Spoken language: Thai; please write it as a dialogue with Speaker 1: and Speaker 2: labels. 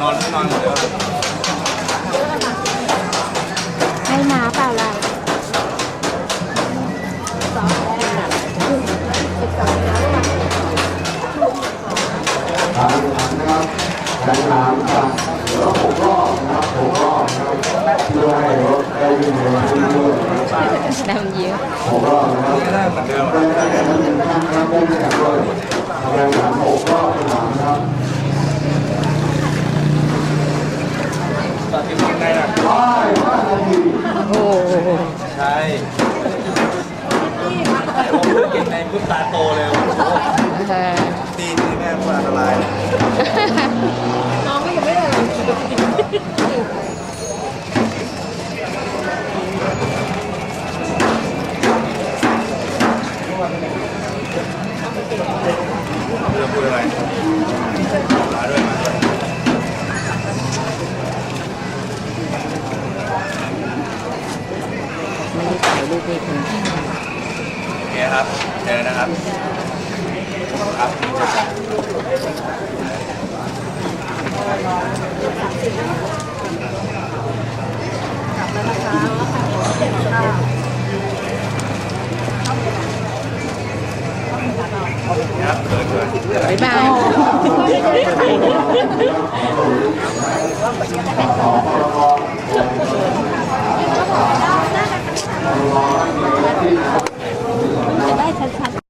Speaker 1: นอนเดี๋ยว
Speaker 2: ให้มาเปล่าล่ะ
Speaker 3: ถามนะครับการถามครับรถหกรอบนะครับหกรอบนะครับเพื่อให้รถได้วิ่งเร็วขึ้นด้วยนะครับ
Speaker 2: ดำยิ้ม
Speaker 3: หกรอบนะครับ
Speaker 1: ได้เหมือนเดิม
Speaker 3: ได้ได้ได้หนึ่งท่านครับได้แข่งด้วยการถามหกรอบถามครับ
Speaker 1: ตอนที่กินได้นะ
Speaker 3: ว้ายห้านาที
Speaker 2: โอ้โห
Speaker 1: ใช่ผมเพิ่งกินใน ปุ๊บตาโตเลยโอ้โห
Speaker 2: เออ
Speaker 1: ดีที่แม่พูดอันตราย
Speaker 2: น้องก็ยังไม่เลย
Speaker 1: เรื่องพูดอะไรมาด้วยมาด้วย
Speaker 2: ไม่ได้ถ่ายรูปเด็กนะ
Speaker 1: โอ เคครับ เจอนะครับ ครับครับเกิดเกิด
Speaker 2: บ๊ายบาย
Speaker 3: ต่อไป